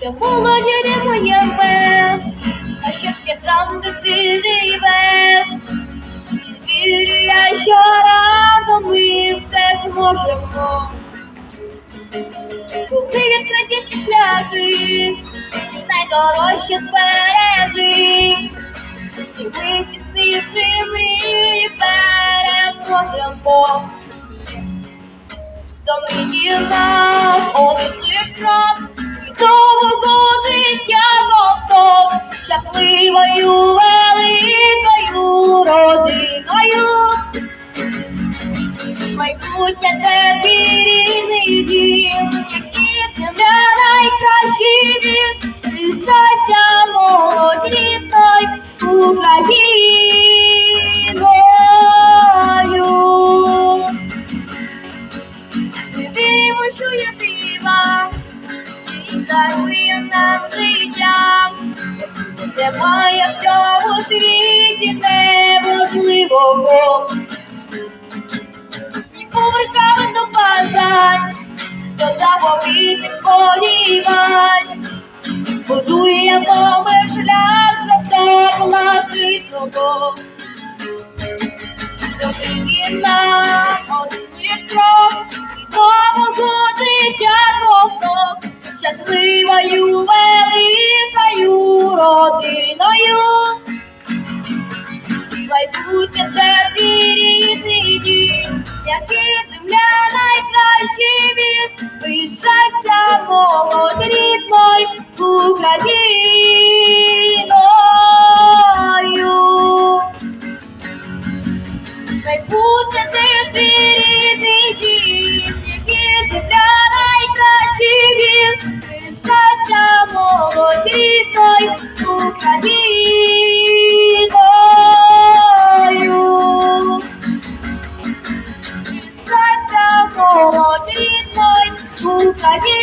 Я молоді моє без, а щастя там, де ти живеш. І вірю я, що разом ми все зможемо. Всі шляхи, найдорожче збережи. І ми тісніші мрії переможемо. До мрії нам один крок, і довго життя ковток, щасливою великою родиною. Майбутнє твій рідний дім, щастя молодь рідною Україною. Ми віримо, дива, і дарує нам життя. Немає в цьому світі неможливого. І поверхами до бажань, заповітних сподівань. Будуємо ми шлях до блакитного. Нам один лиш крок, і нового життя ковток, щасливою великою родиною. Майбутнє це твій рідний дім, який земля найкращий він, і щастя молодь рідною Україною. Майбутнє це твій рідний дім, який земля найкращий він, і щастя молодь рідною Україною. І щастя молодь рідною Україною.